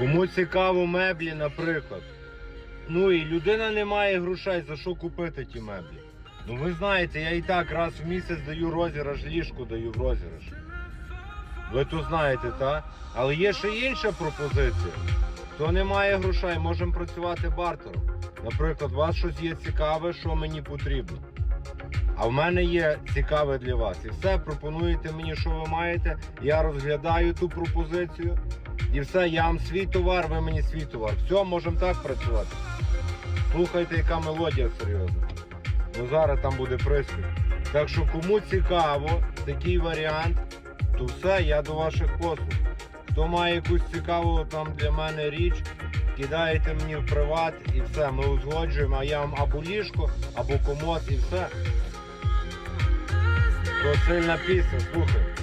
Кому цікаво меблі, наприклад. Ну і людина не має грошей, за що купити ті меблі. Ну ви знаєте, я і так раз в місяць даю розіграш, ліжку даю в розіграш. Ви то знаєте, так? Але є ще інша пропозиція. Хто не має грошей, можемо працювати бартером. Наприклад, у вас щось є цікаве, що мені потрібно. А в мене є цікаве для вас. І все, пропонуєте мені, що ви маєте. Я розглядаю ту пропозицію. І все, я вам свій товар, ви мені свій товар. Все, можемо так працювати. Слухайте, яка мелодія серйозна. Ну зараз там буде приспів. Так що кому цікаво такий варіант, то все, я до ваших послуг. Хто має якусь цікаву там для мене річ, кидаєте мені в приват і все, ми узгоджуємо, а я вам або ліжко, або комод і все. То сильна слухай.